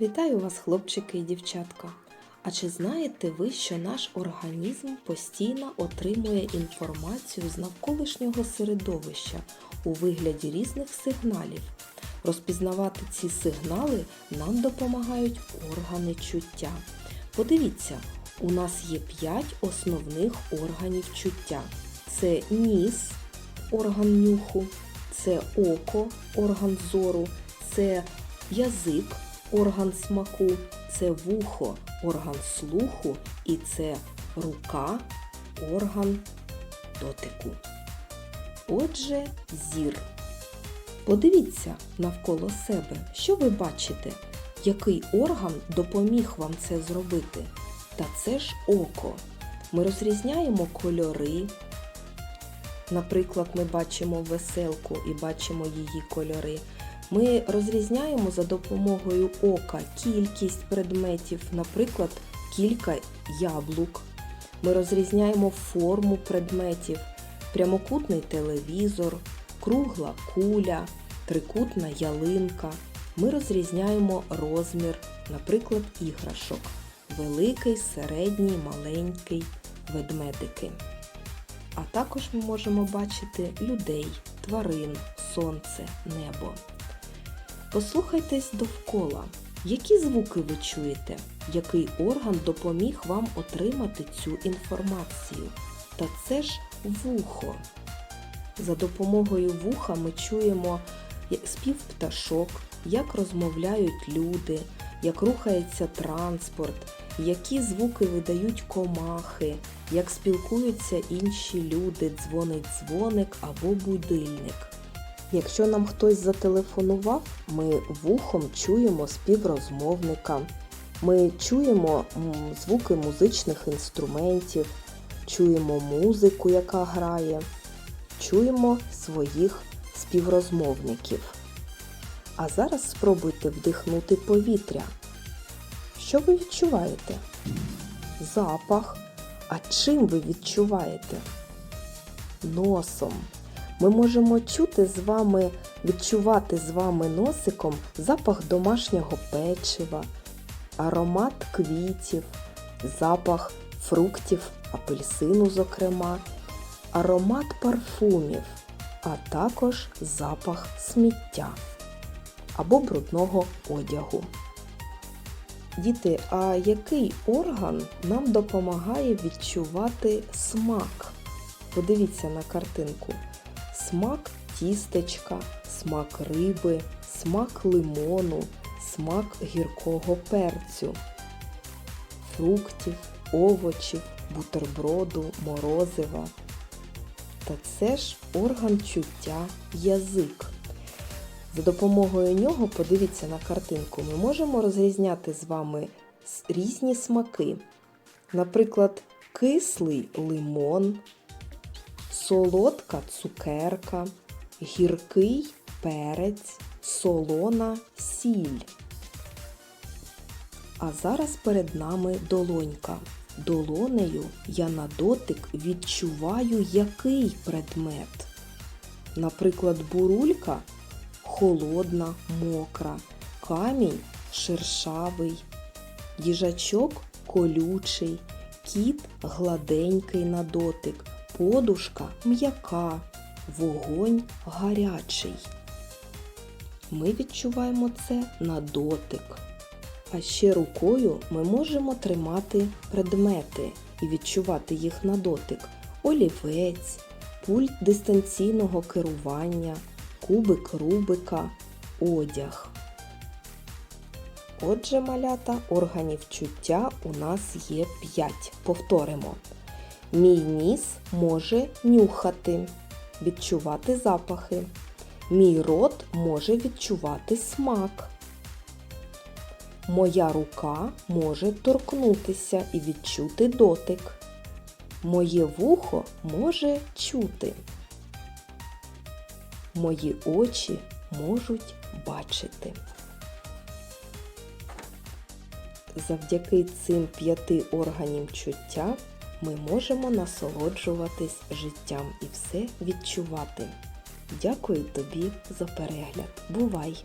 Вітаю вас, хлопчики і дівчатка! А чи знаєте ви, що наш організм постійно отримує інформацію з навколишнього середовища у вигляді різних сигналів? Розпізнавати ці сигнали нам допомагають органи чуття. Подивіться, у нас є 5 основних органів чуття: це ніс, орган нюху, це око, орган зору, це язик, орган смаку, це вухо, орган слуху і це рука, орган дотику. Отже, зір. Подивіться навколо себе, що ви бачите, який орган допоміг вам це зробити. Та це ж око. Ми розрізняємо кольори. Наприклад, ми бачимо веселку і бачимо її кольори. Ми розрізняємо за допомогою ока кількість предметів, наприклад, кілька яблук. Ми розрізняємо форму предметів, прямокутний телевізор, кругла куля, трикутна ялинка. Ми розрізняємо розмір, наприклад, іграшок великий, середній, маленький ведмедики. А також ми можемо бачити людей, тварин, сонце, небо. Послухайтесь довкола, які звуки ви чуєте, який орган допоміг вам отримати цю інформацію. Та це ж вухо. За допомогою вуха ми чуємо спів пташок, як розмовляють люди, як рухається транспорт, які звуки видають комахи, як спілкуються інші люди, дзвонить дзвоник або будильник. Якщо нам хтось зателефонував, ми вухом чуємо співрозмовника, ми чуємо звуки музичних інструментів, чуємо музику, яка грає, чуємо своїх співрозмовників. А зараз спробуйте вдихнути повітря. Що ви відчуваєте? Запах. А чим ви відчуваєте? Носом. Ми можемо чути з вами, відчувати з вами носиком запах домашнього печива, аромат квітів, запах фруктів, апельсину, зокрема, аромат парфумів, а також запах сміття або брудного одягу. Діти, а який орган нам допомагає відчувати смак? Подивіться на картинку. Смак тістечка, смак риби, смак лимону, смак гіркого перцю, фруктів, овочів, бутерброду, морозива. Та це ж орган чуття язик. За допомогою нього, подивіться на картинку, ми можемо розрізняти з вами різні смаки. Наприклад, кислий лимон, солодка цукерка, гіркий перець, солона сіль. А зараз перед нами долонька. Долонею я на дотик відчуваю який предмет. Наприклад, бурулька холодна, мокра, камінь шершавий, їжачок колючий, кіт гладенький на дотик, подушка м'яка, вогонь гарячий. Ми відчуваємо це на дотик. А ще рукою ми можемо тримати предмети і відчувати їх на дотик. Олівець, пульт дистанційного керування, кубик Рубика, одяг. Отже, малята, органів чуття у нас є 5. Повторимо. Мій ніс може нюхати, відчувати запахи. Мій рот може відчувати смак. Моя рука може торкнутися і відчути дотик. Моє вухо може чути. Мої очі можуть бачити. Завдяки цим п'яти органам чуття ми можемо насолоджуватись життям і все відчувати. Дякую тобі за перегляд. Бувай!